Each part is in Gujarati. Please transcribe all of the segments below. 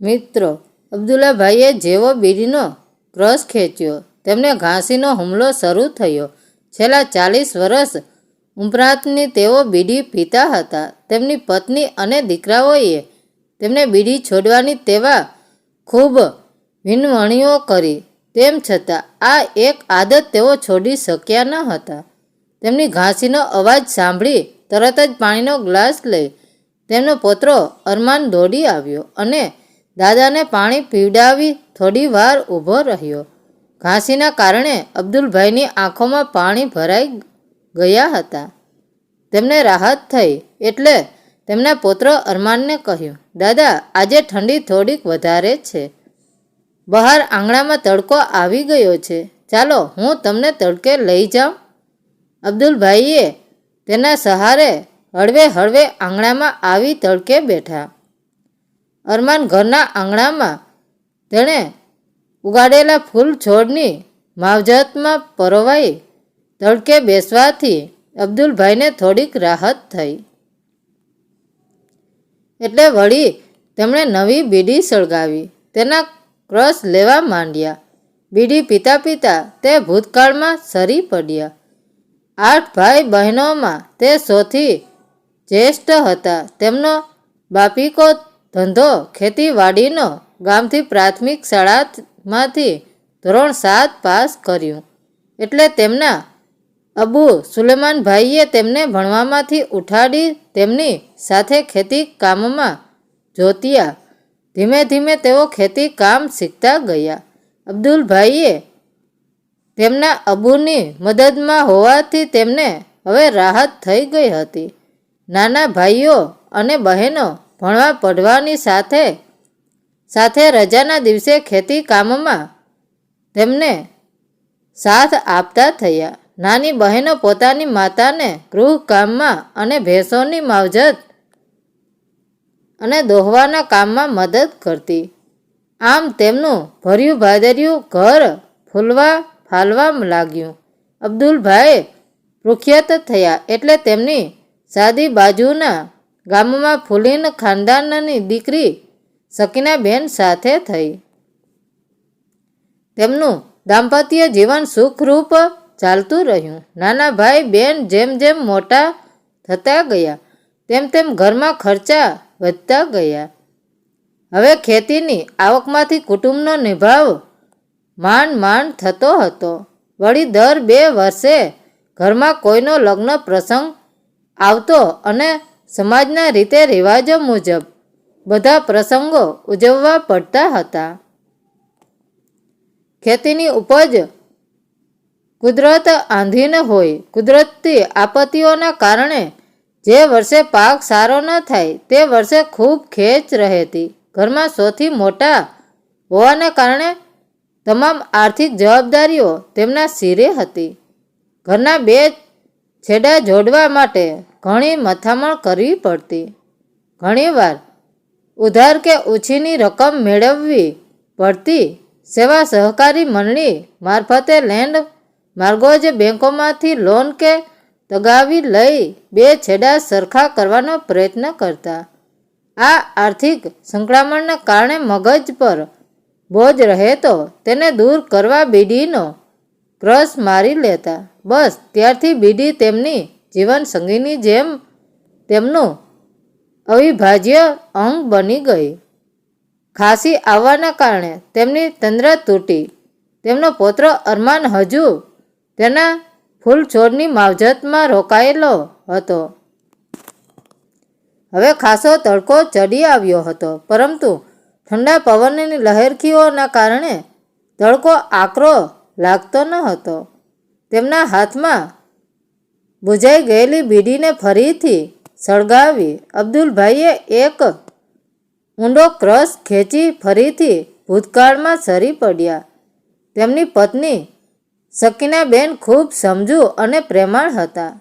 મિત્રો, અબ્દુલ્લાભાઈએ જેવો બીડીનો ક્રશ ખેંચ્યો, તેમને ઘાંસીનો હુમલો શરૂ થયો. છેલ્લા ચાલીસ વર્ષ ઉપરાંતની તેઓ બીડી પીતા હતા. તેમની પત્ની અને દીકરાઓએ તેમને બીડી છોડવાની તેવા ખૂબ વિનવણીઓ કરી. તેમ છતાં, આ એક આદત તેઓ છોડી શક્યા ન હતા. તેમની ઘાંસીનો અવાજ સાંભળી તરત જ પાણીનો ગ્લાસ લઈ તેમનો પોતરો અરમાન દોડી આવ્યો અને દાદાને પાણી પીવડાવી થોડી વાર ઊભો રહ્યો. ઘાંસીના કારણે અબ્દુલભાઈની આંખોમાં પાણી ભરાઈ ગયા હતા. તેમને રાહત થઈ એટલે તેમના પુત્ર અરમાનને કહ્યું, દાદા, આજે ઠંડી થોડીક વધારે છે. બહાર આંગણામાં તડકો આવી ગયો છે. ચાલો, હું તમને તડકે લઈ જાઉં. અબ્દુલભાઈએ તેના સહારે હળવે હળવે આંગણામાં આવી તડકે બેઠા. અરમાન ઘરના આંગણામાં તેણે ઉગાડેલા ફૂલ છોડની માવજતમાં પરોવાઈ તડકે બેસવાથી અબ્દુલભાઈને થોડીક રાહત થઈ. એટલે વળી તેમણે નવી બીડી સળગાવી. તેના ક્રશ લેવા માંડ્યા. બીડી પીતા પીતા તે ભૂતકાળમાં સરી પડ્યા. આઠ ભાઈ બહેનોમાં તે સૌથી જ્યેષ્ઠ હતા. તેમનો બાપિકો ધંધો, ખેતીવાડીનો ગામથી પ્રાથમિક શાળામાંથી ધોરણ સાત પાસ કર્યું. એટલે તેમના અબુ સુલેમાનભાઈએ તેમને ભણવામાંથી ઉઠાડી તેમની સાથે ખેતી કામમાં જોત્યા. ધીમે ધીમે તેઓ ખેતી કામ શીખતા ગયા. અબ્દુલભાઈએ તેમના અબુની મદદમાં હોવાથી તેમને હવે રાહત થઈ ગઈ હતી. નાના ભાઈઓ અને બહેનો ભણવા પઢવાની સાથે સાથે રજાના દિવસે ખેતી કામમાં તેમને સાથ આપતા થયા. નાની બહેનો પોતાની માતાને ગૃહ કામમાં અને ભેંસોની માવજત અને દોહવાના કામમાં મદદ કરતી. આમ તેમનું ભર્યું ભાદર્યું ઘર ફૂલવા ફાલવા લાગ્યું. અબ્દુલભાઈ પ્રખ્યાત થયા એટલે તેમની સાદી બાજુના ગામમાં ફૂલીન ખાનદાનની દીકરી સકીનાબેન સાથે થઈ. તેમનું દાંપત્ય જીવન સુખરૂપ ચાલતું રહ્યું. નાના ભાઈ બેન જેમ જેમ મોટા થતા ગયા, તેમ તેમ ઘરમાં ખર્ચા વધતા ગયા. હવે ખેતીની આવકમાંથી કુટુંબનો નિભાવ માંડ માંડ થતો હતો. વળી દર બે વર્ષે ઘરમાં કોઈનો લગ્ન પ્રસંગ આવતો અને સમાજના રીતે રિવાજો મુજબ બધા પ્રસંગો ઉજવવા પડતા હતા. ખેતીની ઉપજ કુદરત આંધીન હોય, કુદરતી આપત્તિઓના કારણે જે વર્ષે પાક સારો ન થાય, તે વર્ષે ખૂબ ખેંચ રહેતી. ઘરમાં સૌથી મોટા હોવાને કારણે તમામ આર્થિક જવાબદારીઓ તેમના શિરે હતી. ઘરના બે છેડા જોડવા માટે ઘણી મથામણ કરવી પડતી. ઘણીવાર ઉધાર કે ઓછીની રકમ મેળવવી પડતી. સેવા સહકારી મંડળી મારફતે લેન્ડ માર્ગોજ બેંકોમાંથી લોન કે તગાવી લઈ બે છેડા સરખા કરવાનો પ્રયત્ન કરતા. આ આર્થિક સંકળામણના કારણે મગજ પર બોજ રહેતો તેને દૂર કરવા બીડીનો ક્રશ મારી લેતા. બસ, ત્યારથી બીડી તેમની જીવન સંગીની જેમ તેમનું અવિભાજ્ય અંગ બની ગઈ. ખાંસી આવવાના કારણે તેમની તંદ્રા તૂટી. તેમનો પુત્ર અરમાન હજુ તેના ફૂલ છોડની માવજતમાં રોકાયેલો હતો. હવે ખાસો તડકો ચડી આવ્યો હતો, પરંતુ ઠંડા પવનની લહેરખીઓના કારણે તડકો આકરો લાગતો ન હતો. તેમના હાથમાં બુજાઈ ગયેલી બીડીને ફરીથી સળગાવી અબ્દુલભાઈએ એક ઊંડો ક્રશ ખેંચી ફરીથી ભૂતકાળમાં સરી પડ્યા. તેમની પત્ની સકીનાબેન ખૂબ સમજુ અને પ્રેમાળ હતા.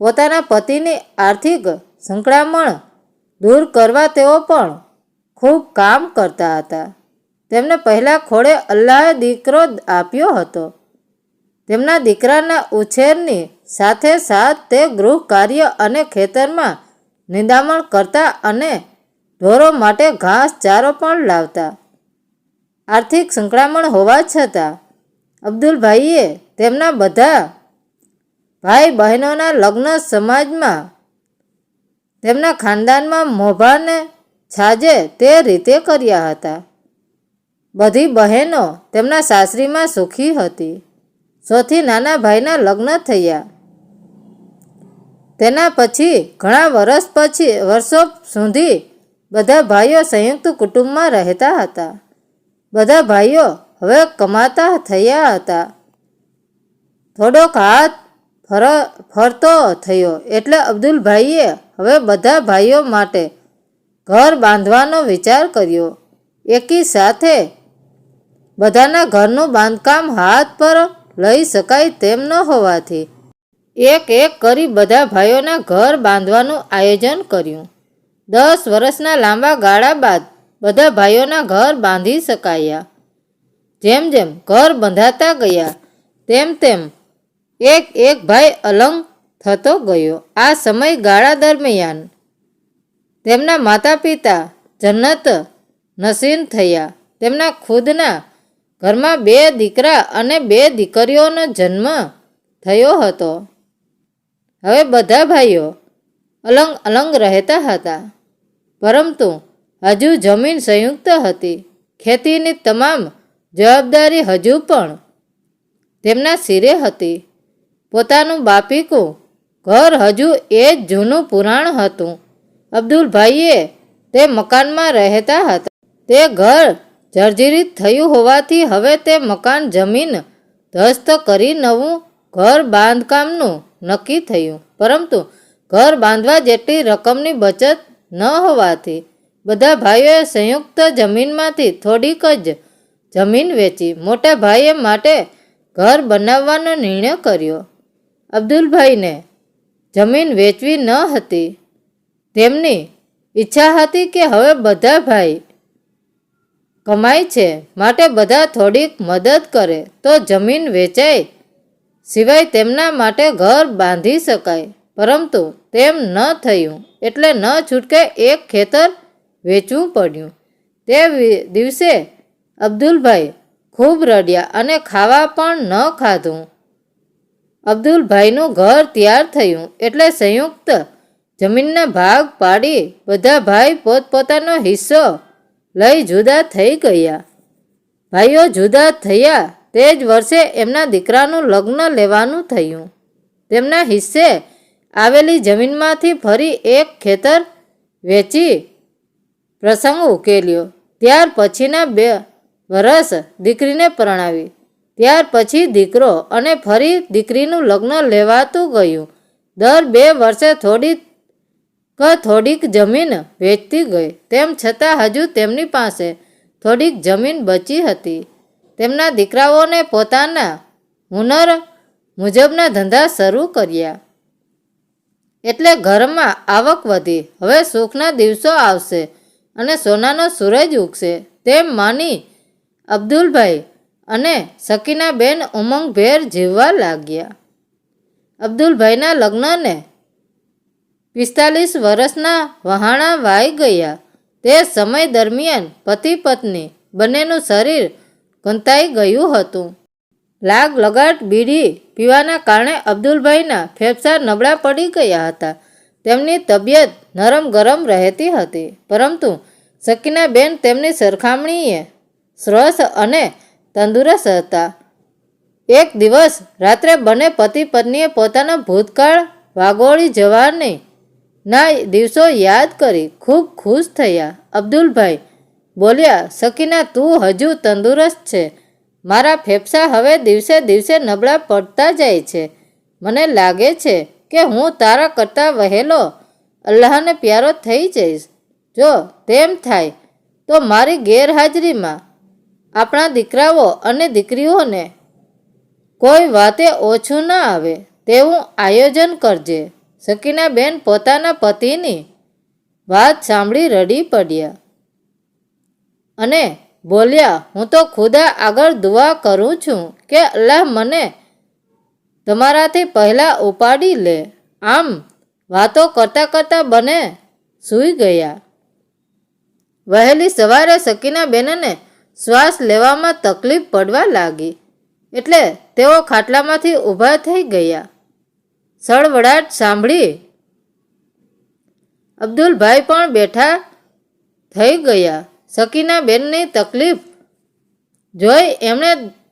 પોતાના પતિની આર્થિક સંકળામણ દૂર કરવા તેઓ પણ ખૂબ કામ કરતા હતા. તેમને પહેલા ખોળે અલ્લાહે દીકરો આપ્યો હતો. તેમના દીકરાના ઉછેરની સાથે સાથ તે ગૃહ કાર્ય અને ખેતરમાં નિંદામણ કરતા અને ઢોરો માટે ઘાસ ચારો પણ લાવતા. આર્થિક સંકળામણ હોવા છતાં અબ્દુલભાઈએ તેમના બધા ભાઈ બહેનોના લગ્ન સમાજમાં તેમના ખાનદાનમાં મોભાને છાજે તે રીતે કર્યા હતા. બધી બહેનો તેમના સાસરીમાં સુખી હતી. સૌથી નાના ભાઈના લગ્ન થયા. તેના પછી ઘણા વર્ષ પછી, વર્ષો સુધી બધા ભાઈઓ સંયુક્ત કુટુંબમાં રહેતા હતા. બધા ભાઈઓ હવે કમાતા થયા હતા. થોડોક હાથ ફર, ફરતો થયો એટલે અબ્દુલભાઈએ હવે બધા ભાઈઓ માટે ઘર બાંધવાનો વિચાર કર્યો. એકી સાથે બધાના ઘરનું બાંધકામ હાથ પર લઈ શકાય તેમ ન હોવાથી એક એક કરી બધા ભાઈઓના ઘર બાંધવાનું આયોજન કર્યું. દસ વર્ષના લાંબા ગાળા બાદ બધા ભાઈઓના ઘર બાંધી શકાયા. જેમ જેમ ઘર બંધાતા ગયા, તેમ તેમ એક એક ભાઈ અલંગ થતો ગયો. આ સમયગાળા દરમિયાન તેમના માતા પિતા જન્નત નસીન થયા. તેમના ખુદના ઘરમાં બે દીકરા અને બે દીકરીઓનો જન્મ થયો હતો. હવે બધા ભાઈઓ અલંગ અલંગ રહેતા હતા. પરંતુ હજુ જમીન સંયુક્ત હતી. ખેતીની તમામ જવાબદારી હજુ પણ તેમના સિરે હતી. પોતાનું બાપીકું ઘર હજુ એ જ જૂનું પુરાણ હતું. અબ્દુલભાઈએ તે મકાનમાં રહેતા હતા. તે ઘર જર્જરિત થયું હોવાથી હવે તે મકાન જમીન ધસ્ત કરી નવું ઘર બાંધકામનું નક્કી થયું. પરંતુ ઘર બાંધવા જેટલી રકમની બચત ન હોવાથી બધા ભાઈઓએ સંયુક્ત જમીનમાંથી થોડીક જ જમીન વેચી. મોટા ભાઈએ માટે ઘર બનાવવાનો નિર્ણય કર્યો. અબ્દુલભાઈને જમીન વેચવી ન હતી. તેમની ઈચ્છા હતી કે હવે બધા ભાઈ કમાય છે, માટે બધા થોડીક મદદ કરે, તો જમીન વેચાય. સિવાય તેમના માટે ઘર બાંધી શકાય, પરંતુ તેમ ન થયું, એટલે ન છૂટકે એક ખેતર વેચવું પડ્યું. તે દિવસે અબ્દુલભાઈ ખૂબ રડ્યા અને ખાવા પણ ન ખાધું. અબ્દુલભાઈનું ઘર તૈયાર થયું, એટલે સંયુક્ત જમીનના ભાગ પાડી બધા ભાઈ પોતપોતાનો હિસ્સો લઈ જુદા થઈ ગયા. ભાઈઓ જુદા થયા તે જ વર્ષે એમના દીકરાનું લગ્ન લેવાનું થયું. તેમના હિસ્સે આવેલી જમીનમાંથી ફરી એક ખેતર વેચી પ્રસંગ ઉકેલ્યો. ત્યાર પછીના બે વરસ દીકરીને પરણાવી. ત્યાર પછી દીકરો અને ફરી દીકરીનું લગ્ન લેવાતું ગયું. દર બે વર્ષે થોડી થોડીક જમીન વેચતી ગઈ. તેમ છતાં હજુ તેમની પાસે થોડીક જમીન બચી હતી. તેમના દીકરાઓને પોતાના હુનર મુજબના ધંધા શરૂ કર્યા. એટલે ઘરમાં આવક વધી. હવે સુખના દિવસો આવશે અને સોનાનો સૂરજ ઉગશે. તેમ માની અબ્દુલભાઈ અને સકીનાબેન ઉમંગભેર જીવવા લાગ્યા. અબ્દુલભાઈના લગ્નને પિસ્તાલીસ વર્ષના વહાણા વાઈ ગયા. તે સમય દરમિયાન પતિ પત્ની બંનેનું શરીર ગંતાઈ ગયું હતું. લાગ લગાટ બીડી પીવાના કારણે અબ્દુલભાઈના ફેફસા નબળા પડી ગયા હતા. તેમની તબિયત નરમ ગરમ રહેતી હતી. પરંતુ સકીનાબેન તેમની સરખામણીએ સ્વસ્થ અને તંદુરસ્ત હતા. એક દિવસ રાત્રે બંને પતિ પત્નીએ પોતાના ભૂતકાળ વાગોળી જવાની ના દિવસો યાદ કરી ખૂબ ખુશ થયા. અબ્દુલભાઈ બોલ્યા, સકીના, તું હજુ તંદુરસ્ત છે. મારા ફેફસા હવે દિવસે દિવસે નબળા પડતા જાય છે. મને લાગે છે કે હું તારા કરતાં વહેલો અલ્લાહને પ્યારો થઈ જઈશ. જો તેમ થાય, તો મારી ગેરહાજરીમાં આપણા દીકરાઓ અને દીકરીઓને કોઈ વાતે ઓછું ન આવે. તેવું આયોજન કરજે. સકીનાબેન પોતાના પતિની વાત સાંભળી રડી પડ્યા. અને બોલ્યા, હું તો ખુદા આગળ દુઆ કરું છું કે અલ્લાહ મને તમારાથી પહેલાં ઉપાડી લે. આમ વાતો કરતાં કરતાં બને સૂઈ ગયા. વહેલી સવારે સકીનાબેનને શ્વાસ લેવામાં તકલીફ પડવા લાગી. એટલે તેઓ ખાટલામાંથી ઊભા થઈ ગયા. સળવડાટ સાંભળી. અબ્દુલભાઈ પણ બેઠા થઈ ગયા. સકીના બેનની તકલીફ. જોઈ એમણે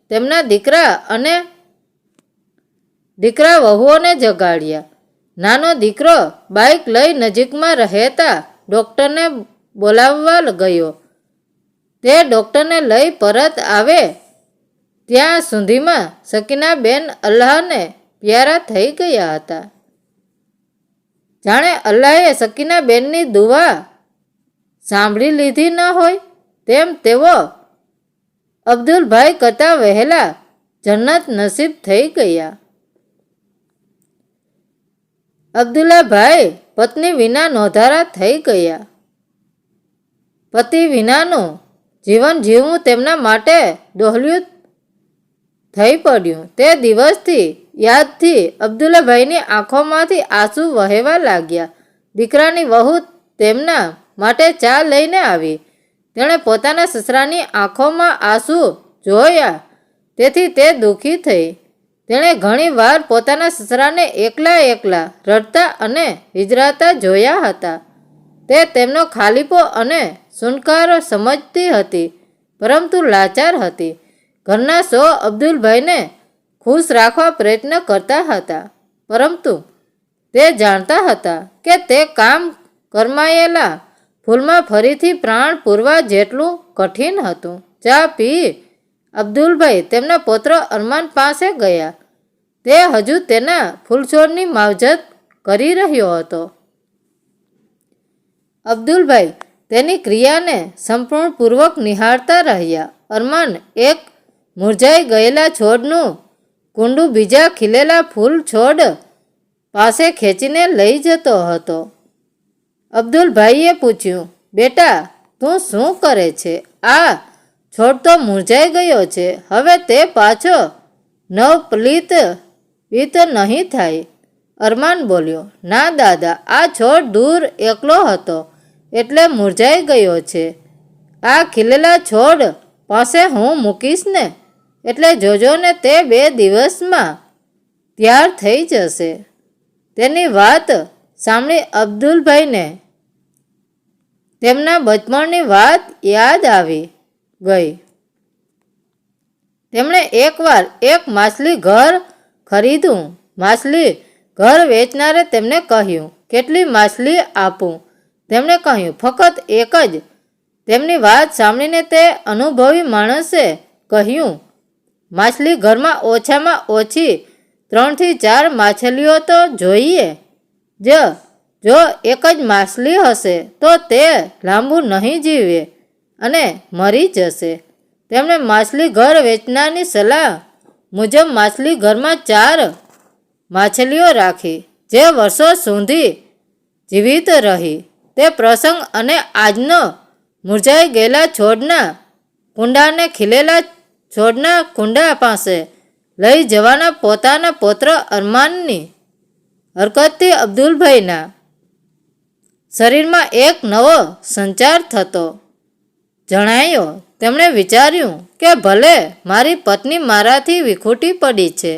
તેમના દીકરા અને દીકરા વહુઓને જગાડ્યા. નાનો દીકરો બાઇક લઈ નજીકમાં રહેતા ડૉક્ટરને બોલાવવા ગયો. તે ડૉક્ટરને લઈ પરત આવે ત્યાં સુધીમાં સકીનાબેન અલ્લાહને પ્યારા થઈ ગયા હતા. જાણે અલ્લાહે સકીના બેનની દુવા સાંભળી લીધી ન હોય તેમ તેઓ અબ્દુલભાઈ કરતાં વહેલા જન્નત નસીબ થઈ ગયા. અબ્દુલ્લાભાઈ પત્ની વિના નોંધારા થઈ ગયા. પતિ વિનાનું જીવન જીવવું તેમના માટે દોહલ્યું થઈ પડ્યું. તે દિવસથી યાદથી અબ્દુલ્લાભાઈની આંખોમાંથી આંસુ વહેવા લાગ્યા. દીકરાની વહુ તેમના માટે ચા લઈને આવી. તેણે પોતાના સસરાની આંખોમાં આંસુ જોયા. તેથી તે દુઃખી થઈ. તેણે ઘણીવાર પોતાના સસરાને એકલા એકલા રડતા અને હિજરાતા જોયા હતા. તે તેમનો ખાલીપો અને સુનકાર સમજતી હતી, પરંતુ લાચાર હતી. ઘરના સો અબ્દુલભાઈને ખુશ રાખવા પ્રયત્ન કરતા હતા. પરંતુ તે જાણતા હતા કે તે કામ કરમાયેલા ફૂલમાં ફરીથી પ્રાણ પૂરવા જેટલું કઠિન હતું. ચા પી અબ્દુલભાઈ તેમના પુત્ર અરમાન પાસે ગયા. તે હજુ તેના ફૂલછોડની માવજત કરી રહ્યો હતો. અબ્દુલભાઈ તેની ક્રિયાને સંપૂર્ણપૂર્વક નિહાળતા રહ્યા. અરમાન એક મુરઝાઈ ગયેલા છોડનું કુંડું બીજા ખીલેલા ફૂલ છોડ પાસે ખેંચીને લઈ જતો હતો. અબ્દુલભાઈએ પૂછ્યું, બેટા, તું શું કરે છે? આ છોડ તો મુરઝાઈ ગયો છે. હવે તે પાછો નવપલિત વિત નહીં થાય. અરમાન બોલ્યો, ના દાદા, આ છોડ દૂર એકલો હતો, એટલે મુરઝાઈ ગયો છે. આ ખીલેલા છોડ પાસે હું મૂકીશ ને? એટલે જોજો ને તે બે દિવસમાં તૈયાર થઈ જશે. તેની વાત સાંભળી અબ્દુલભાઈને તેમના બચપણની વાત યાદ આવી ગઈ. તેમણે એકવાર એક માછલી ઘર ખરીદ્યું માછલી ઘર વેચનારે તેમને કહ્યું, કેટલી માછલી આપું? તેમણે કહ્યું, ફક્ત એક જ. તેમની વાત સાંભળીને તે અનુભવી માણસે કહ્યું માછલી ઘરમાં ઓછામાં ઓછી ત્રણથી ચાર માછલીઓ તો જોઈએ. જ, જો એક જ માછલી હશે, તો તે લાંબુ નહીં જીવે અને મરી જશે. તેમણે માછલી ઘર વેચનારની સલાહ મુજબ માછલી ઘરમાં ચાર માછલીઓ રાખી, જે વર્ષો સુધી જીવિત રહી. તે પ્રસંગ અને આજનો મુરઝાઈ ગયેલા છોડના કુંડાને ખીલેલા છોડના કુંડા પાસે લઈ જવાના પોતાના પૌત્ર અરમાનની હરકતથી અબ્દુલભાઈના શરીરમાં એક નવો સંચાર થતો. જણાયો, તેમણે વિચાર્યું કે ભલે મારી પત્ની મારાથી વિખૂટી પડી છે,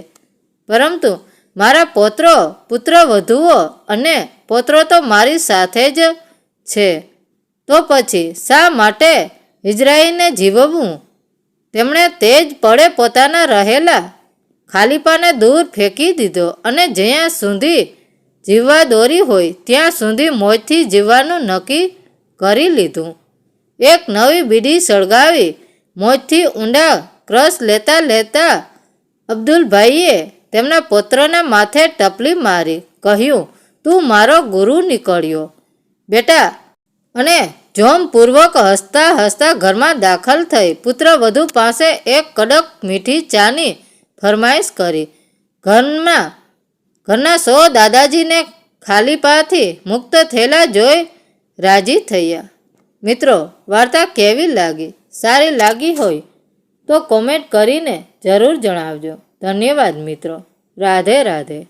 પરંતુ મારા પોત્રો, પુત્ર વધુઓ અને પોત્રો તો મારી સાથે જ છે. તો પછી શા માટે ઇઝરાઈલને જીવવું તેમણે તે જ પળે પોતાના રહેલા ખાલીપાને દૂર ફેંકી દીધો અને જ્યાં સુધી જીવવા દોરી હોય, ત્યાં સુધી મોજથી જીવવાનું નક્કી કરી લીધું. એક નવી બીડી સળગાવી મોજથી ઊંડા ક્રશ લેતા લેતા અબ્દુલભાઈએ તેમના પુત્રના માથે ટપલી મારી, કહ્યું, તું મારો ગુરુ નીકળ્યો. બેટા, અને જોમપૂર્વક હસતા હસતા ઘરમાં દાખલ થઈ પુત્ર વધુ પાસે એક કડક મીઠી ચાની ફરમાઈશ કરી. ઘરમાં, ઘરના સો દાદાજીને ખાલી પાથી મુક્ત થયેલા જોઈ રાજી થયા. મિત્રો, વાર્તા કેવી લાગી? સારી લાગી હોય તો કોમેન્ટ કરીને જરૂર જણાવજો. ધન્યવાદ મિત્રો. રાધે રાધે.